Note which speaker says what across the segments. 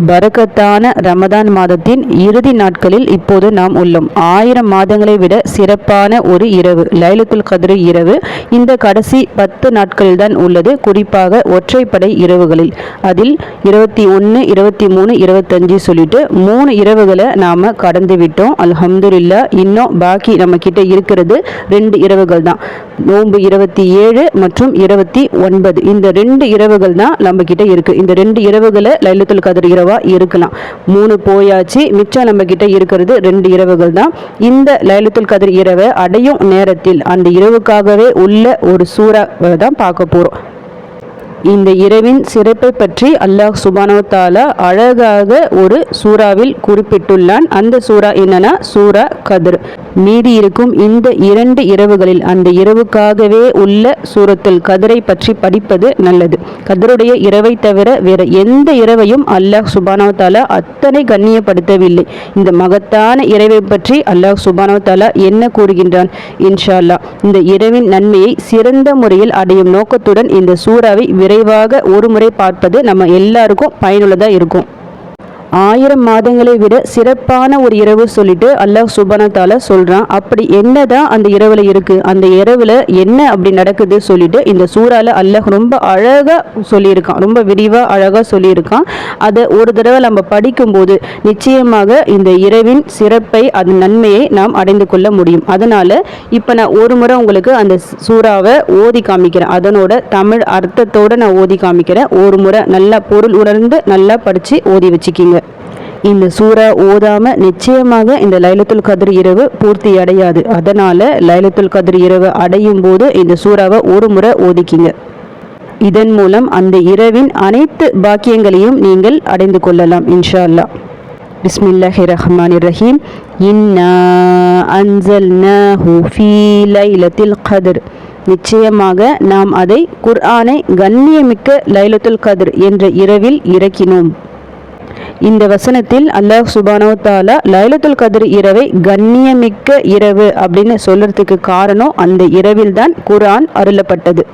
Speaker 1: பரக்கத்தான ரமதான் மாதத்தின் இறுதி நாட்களில் இப்போது நாம் உள்ளோம். ஆயிரம் மாதங்களை விட சிறப்பான ஒரு இரவு லைலத்துல் கதிர் இரவு. இந்த கடைசி பத்து நாட்களில் தான் உள்ளது. குறிப்பாக ஒற்றைப்படை இரவுகளில். அதில் இருபத்தி ஒன்று இருபத்தி மூணு இருபத்தஞ்சு சொல்லிட்டு மூணு இரவுகளை நாம் கடந்து விட்டோம். அலமதுல்லா இன்னும் பாக்கி நம்ம கிட்ட இருக்கிறது ரெண்டு இரவுகள் தான் நோன்பு இருபத்தி ஏழு மற்றும் இருபத்தி ஒன்பது. இந்த ரெண்டு இரவுகள் தான் நம்ம கிட்ட இருக்கு. இந்த ரெண்டு இரவுகளை லைலத்துல் கதிர் இரவா இருக்கலாம். மூணு போயாச்சு மிச்சம் நம்ம கிட்ட இருக்கிறது ரெண்டு இரவுகள் தான். இந்த லைலத்துல் கதிர் இரவை அடையும் நேரத்தில் அந்த இரவுக்காகவே உள்ள ஒரு சூறா தான் பார்க்க போறோம். இந்த இரவின் சிறப்பை பற்றி அல்லாஹ் சுபானோத்தாலா அழகாக ஒரு சூறாவில் குறிப்பிட்டுள்ளான். அந்த சூறா என்னன்னா சூரா கதிர். மீதி இருக்கும் இந்த இரண்டு இரவுகளில் அந்த இரவுக்காகவே உள்ள சூரத்தில் கதிரை பற்றி படிப்பது நல்லது. கதிருடைய இரவை தவிர வேற எந்த இரவையும் அல்லாஹ் சுபானோத்தாலா அத்தனை கண்ணியப்படுத்தவில்லை. இந்த மகத்தான இரவை பற்றி அல்லாஹ் சுபானோத்தாலா என்ன கூறுகின்றான்? இன்ஷா அல்லாஹ். இந்த இரவின் நன்மையை சிறந்த முறையில் அடையும் நோக்கத்துடன் இந்த சூறாவை விரைவாக ஒரு முறை பார்ப்பது நம்ம எல்லாருக்கும் பயனுள்ளதாக இருக்கும். ஆயிரம் மாதங்களை விட சிறப்பான ஒரு இரவு சொல்லிட்டு அல்லாஹ் சுபனத்தால சொல்றான். அப்படி என்னதான் அந்த இரவுல இருக்கு? அந்த இரவுல என்ன அப்படி நடக்குது சொல்லிட்டு இந்த சூறால அல்லாஹ் ரொம்ப அழகா சொல்லியிருக்கான். ரொம்ப விரிவா அழகா சொல்லியிருக்கான். அதை ஒரு தடவை நம்ம படிக்கும்போது நிச்சயமாக இந்த இரவின் சிறப்பை அதன் நன்மையை நாம் அடைந்து கொள்ள முடியும். அதனால இப்ப நான் ஒரு முறை உங்களுக்கு அந்த சூறாவை ஓதி காமிக்கிறேன். அதனோட தமிழ் அர்த்தத்தோட நான் ஓதி காமிக்கிறேன். ஒரு முறை நல்லா பொருள் உணர்ந்து நல்லா படிச்சு ஓதி வச்சுக்கிங்க. இந்த சூறா ஓதாம நிச்சயமாக இந்த லைலத்துல் கதிர் இரவு பூர்த்தி அடையாது. அதனால லைலத்துல் கதிர் இரவு அடையும் போது இந்த சூறாவை ஒரு முறை ஓதிக்கிங்க. இதன் மூலம் அந்த இரவின் அனைத்து பாக்கியங்களையும் நீங்கள் அடைந்து கொள்ளலாம் இன்ஷா அல்லாஹ் பிஸ்மில்லாஹி ரஹ்மான் ரஹீம். இன்னா அன்சல்னாஹு ஃபீ லைலத்தில் கதிர். நிச்சயமாக நாம் அதை குர்ஆனை கண்ணியமிக்க லைலத்துல் கதிர் என்ற இரவில் இறக்கினோம். இந்த வசனத்தில் அல்லாஹ் சுபானோ தாலா லைலத்துல் கதிர் இரவை கண்ணியமிக்க இரவு அப்படின்னு சொல்றதுக்கு காரணம் அந்த இரவில் தான் குர்ஆன் அருளப்பட்டது.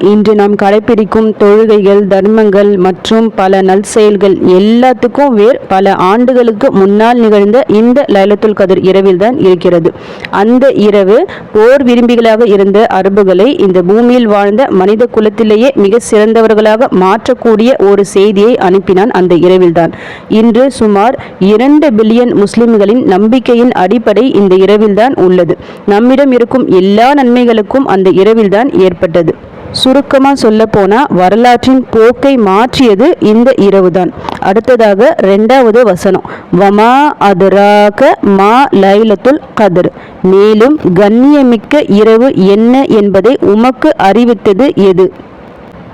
Speaker 1: இன்று நாம் கடைபிடிக்கும் தொழுகைகள் தர்மங்கள் மற்றும் பல நல் செயல்கள் எல்லாத்துக்கும் வேர் பல ஆண்டுகளுக்கு முன்னால் நிகழ்ந்த இந்த லைலத்துல் கதிர் இரவில் தான் இருக்கிறது. அந்த இரவு போர் விரும்பிகளாக இருந்த அரபுகளை இந்த பூமியில் வாழ்ந்த மனித குலத்திலேயே மிக சிறந்தவர்களாக மாற்றக்கூடிய ஒரு செய்தியை அனுப்பினான் அந்த இரவில்தான் இன்று சுமார் இரண்டு பில்லியன் முஸ்லிம்களின் நம்பிக்கையின் அடிப்படை இந்த இரவில்தான் உள்ளது. நம்மிடம் இருக்கும் எல்லா நன்மைகளுக்கும் அந்த இரவில்தான் ஏற்பட்டது. சுருக்கமாக சொல்ல போனால் வரலாற்றின் போக்கை மாற்றியது இந்த இரவு தான் அடுத்ததாக ரெண்டாவது வசனம். வமா அதுராக மா லைலத்துல் கதிர். மேலும் கண்ணியமிக்க இரவு என்ன என்பதை உமக்கு அறிவித்தது எது?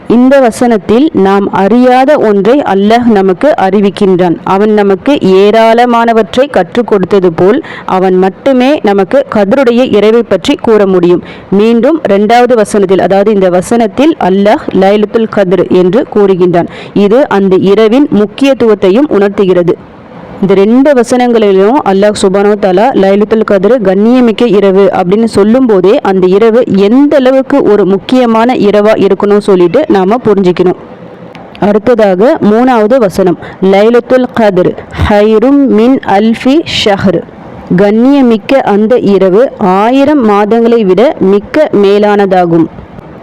Speaker 1: இந்த வசனத்தில் நாம் அறியாத ஒன்றை அல்லாஹ் நமக்கு அறிவிக்கின்றான். அவன் நமக்கு ஏராளமானவற்றை கற்றுக் கொடுத்தது போல் அவன் மட்டுமே நமக்கு கதருடைய இறைவை பற்றி கூற முடியும். மீண்டும் இரண்டாவது வசனத்தில் அதாவது இந்த வசனத்தில் அல்லாஹ் லைலத்துல் கதிர் என்று கூறுகின்றான். இது அந்த இரவின் முக்கியத்துவத்தையும் உணர்த்துகிறது. இந்த ரெண்டு வசனங்களிலும் அல்லாஹ் சுபானோ தாலா லைலத்துல் கதிர் கண்ணியமிக்க இரவு அப்படின்னு சொல்லும் போதே அந்த இரவு எந்த அளவுக்கு ஒரு முக்கியமான இரவா இருக்கணும் சொல்லிட்டு நாம புரிஞ்சுக்கணும். அடுத்ததாக மூணாவது வசனம் லைலத்துல் கதிர் ஹைரும் மின் அல்ஃபி ஷஹர். கண்ணியமிக்க அந்த இரவு ஆயிரம் மாதங்களை விட மிக்க மேலானதாகும்.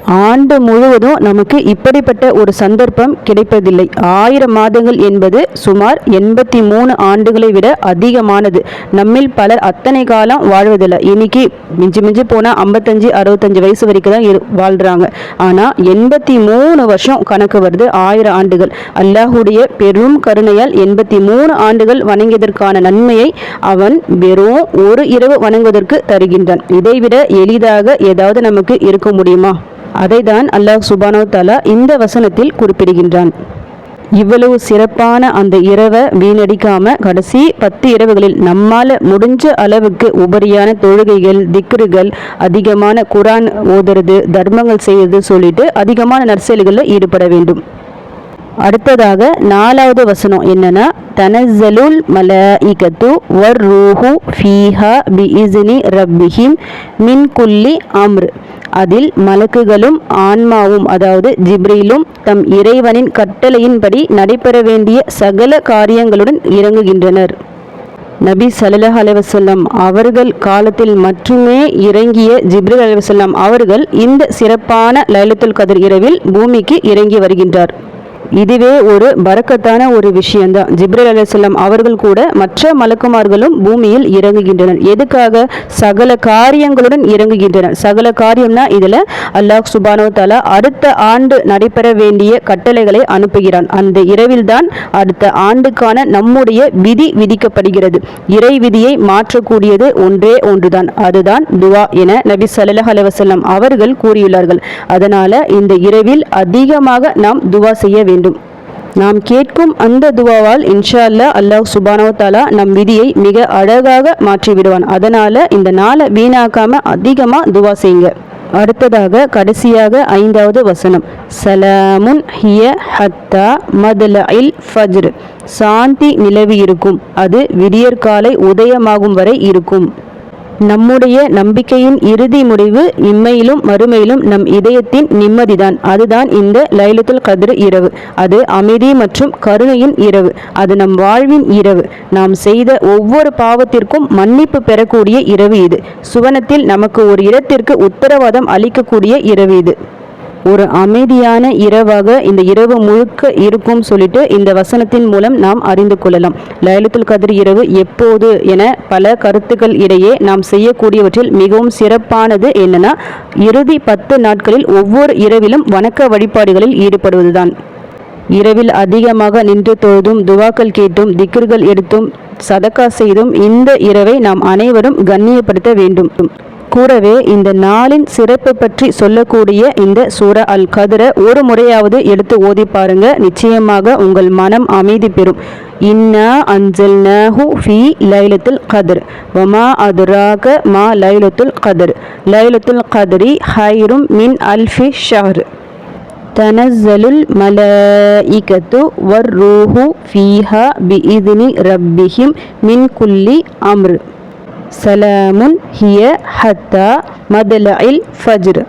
Speaker 1: ஆண்டு முழுவதும் நமக்கு இப்படிப்பட்ட ஒரு சந்தர்ப்பம் கிடைப்பதில்லை. ஆயிரம் மாதங்கள் என்பது சுமார் எண்பத்தி மூணு ஆண்டுகளை விட அதிகமானது. நம்மில் பலர் அத்தனை காலம் வாழ்வதில்லை. இன்னைக்கு மிஞ்சி மிஞ்சி போனால் ஐம்பத்தஞ்சு அறுபத்தஞ்சு வயசு வரைக்கும் தான் இரு வாழ்கிறாங்க ஆனால் எண்பத்தி மூணு வருஷம் கணக்கு வருது ஆயிரம் ஆண்டுகள். அல்லாஹுடைய பெரும் கருணையால் எண்பத்தி மூணு ஆண்டுகள் வணங்கியதற்கான நன்மையை அவன் வெறும் ஒரு இரவு வணங்குவதற்கு தருகின்றான். இதைவிட எளிதாக ஏதாவது நமக்கு இருக்க முடியுமா? அதை தான் அல்லாஹ் சுபானோ தாலா இந்த வசனத்தில் குறிப்பிடுகின்றான். இவ்வளவு சிறப்பான அந்த இரவை வீணடிக்காம கடைசி பத்து இரவுகளில் நம்மால் முடிஞ்ச அளவுக்கு உபரியான தொழுகைகள் திக்ருகள் அதிகமான குரான் ஓதுறது தர்மங்கள் செய்யறது சொல்லிட்டு அதிகமான நற்செயல்களில் ஈடுபட வேண்டும். அடுத்ததாக நாலாவது வசனம் என்னன்னா தனசலுல் மலாயிகத்து வர் ரூஹு ஃபீஹா பி இஸ்னி ரப்பிஹிம் மின் குல்லி அம்ர். அதில் மலக்குகளும் ஆன்மாவும் அதாவது ஜிப்ரிலும் தம் இறைவனின் கட்டளையின்படி நடைபெற வேண்டிய சகல காரியங்களுடன் இறங்குகின்றனர். நபி சல்லல்லாஹ் அலைவசல்லம் அவர்கள் காலத்தில் மட்டுமே இறங்கிய ஜிப்ரில் அலைவசல்லம் அவர்கள் இந்த சிறப்பான லைலத்துல் கதிர் இரவில் பூமிக்கு இறங்கி வருகின்றார். இதுவே ஒரு பறக்கத்தான ஒரு விஷயம்தான். ஜிப்ரல் அலிசல்லாம் அவர்கள் கூட மற்ற மலக்குமார்களும் பூமியில் இறங்குகின்றனர். எதுக்காக? சகல காரியங்களுடன் இறங்குகின்றனர். சகல காரியம்னா இதில் அல்லாஹ் சுபானோ தாலா அடுத்த ஆண்டு நடைபெற வேண்டிய கட்டளைகளை அனுப்புகிறான். அந்த இரவில் தான் அடுத்த ஆண்டுக்கான நம்முடைய விதி விதிக்கப்படுகிறது. இறை விதியை மாற்றக்கூடியது ஒன்றே ஒன்றுதான். அதுதான் துவா என நபி சல்லாஹ் அலுவலம் அவர்கள் கூறியுள்ளார்கள். அதனால இந்த இரவில் அதிகமாக நாம் துவா செய்ய வேண்டும். வேண்டும். நாம் கேட்கும் அந்த துவாவால் இன்ஷா அல்லா அல்லாஹ் சுபானவத்தாலா தாலா நம் விதியை மிக அழகாக மாற்றி விடுவான் அதனால இந்த நாளை வீணாக்காம அதிகமாக துவா செய்யுங்க. அடுத்ததாக கடைசியாக ஐந்தாவது வசனம். சலாமுன் ஹிய ஹத்தா மதுல இல் ஃபஜ்ர். சாந்தி நிலவி இருக்கும். அது விடியற்காலை உதயமாகும் வரை இருக்கும். நம்முடைய நம்பிக்கையின் இறுதி முடிவு இம்மையிலும் மறுமையிலும் நம் இதயத்தின் நிம்மதிதான். அதுதான் இந்த லைலத்துல் கதிர் இரவு. அது அமைதி மற்றும் கருணையின் இரவு. அது நம் வாழ்வின் இரவு. நாம் செய்த ஒவ்வொரு பாவத்திற்கும் மன்னிப்பு பெறக்கூடிய இரவு இது. சுவனத்தில் நமக்கு ஒரு இடத்திற்கு உத்தரவாதம் அளிக்கக்கூடிய இரவு இது. ஒரு அமைதியான இரவாக இந்த இரவு முழுக்க இருக்கும் சொல்லிட்டு இந்த வசனத்தின் மூலம் நாம் அறிந்து கொள்ளலாம். லயலத்துல் கதிர் இரவு எப்போது என பல கருத்துக்கள் இடையே நாம் செய்யக்கூடியவற்றில் மிகவும் சிறப்பானது என்னன்னா இறுதி பத்து நாட்களில் ஒவ்வொரு இரவிலும் வணக்க வழிபாடுகளில் ஈடுபடுவதுதான். இரவில் அதிகமாக நின்று தொழுதும் துவாக்கள் கேட்டும் திக்கர்கள் எடுத்தும் சதக்கா செய்தும் இந்த இரவை நாம் அனைவரும் கண்ணியப்படுத்த வேண்டும். கூறவே இந்த நாளின் சிறப்பு பற்றி சொல்லக்கூடிய இந்த சூர அல் கதிரை ஒரு முறையாவது எடுத்து ஓதி பாருங்க. நிச்சயமாக உங்கள் மனம் அமைதி பெறும். இன்னா அஞ்சல் நஹு ஃபி லைலத்துல் கதிர் வமா அதுராக மா லைலத்துல் கதிர் லைலத்துல் கதிரி ஹைரும் மின் அல்ஃபி ஷஹர் தனசலுல் மலஇகத்து வர் ரூஹு ஃபீஹா பி இதினி ரப்பிஹிம் மின் குல்லி அம்ரு. சலாமுன் ஹிய ஹத்தா மதலஇல் ஃபஜ்ர்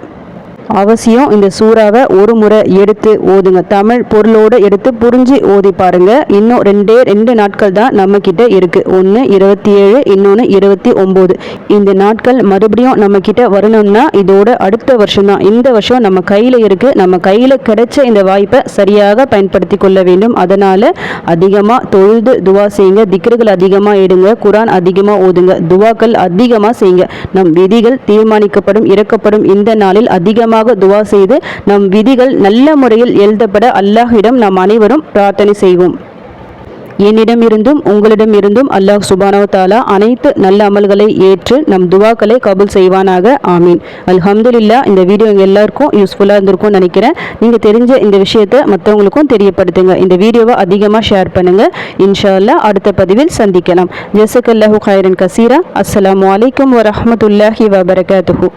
Speaker 1: அவசியம். இந்த சூறாவை ஒரு முறை எடுத்து ஓதுங்க. தமிழ் பொருளோடு எடுத்து புரிஞ்சு ஓதி பாருங்க. இன்னும் ரெண்டே ரெண்டு நாட்கள் தான் நம்ம கிட்ட இருக்கு. ஒன்று இருபத்தி ஏழு இன்னொன்று இருபத்தி ஒம்பது இந்த நாட்கள் மறுபடியும் நம்ம கிட்ட வரணும்னா இதோட அடுத்த வருஷம் தான். இந்த வருஷம் நம்ம கையில் இருக்கு. நம்ம கையில் கிடைச்ச இந்த வாய்ப்பை சரியாக பயன்படுத்தி கொள்ள வேண்டும். அதனால அதிகமாக தொழுது துவா செய்யுங்க. திக்ருகள் அதிகமாக எடுங்க. குரான் அதிகமாக ஓதுங்க. துவாக்கள் அதிகமாக செய்யுங்க. நம் விதிகள் தீர்மானிக்கப்படும் இறக்கப்படும். இந்த நாளில் அதிகமாக அதிகமாக துவா செய்து நம் விதிகள் நல்ல முறையில் எழுதப்பட அல்லாஹிடம் நாம் அனைவரும் பிரார்த்தனை செய்வோம். என்னிடம் இருந்தும் உங்களிடம் இருந்தும் அல்லாஹ் சுபானோ தாலா அனைத்து நல்ல அமல்களை ஏற்று நம் துவாக்களை கபுல் செய்வானாக. ஆமீன். அல்ஹம்துலில்லா இந்த வீடியோ எங்கள் எல்லாருக்கும் யூஸ்ஃபுல்லாக இருந்திருக்கும்னு நினைக்கிறேன். நீங்கள் தெரிஞ்ச இந்த விஷயத்தை மற்றவங்களுக்கும் தெரியப்படுத்துங்க. இந்த வீடியோவை அதிகமாக ஷேர் பண்ணுங்கள் இன்ஷா அல்லா அடுத்த பதிவில் சந்திக்கலாம். ஜெசக் அல்லாஹூ ஹைரன் கசீரா. அஸ்லாம் வலைக்கம் வரமத்துல்லாஹி வபரகாத்துஹூ.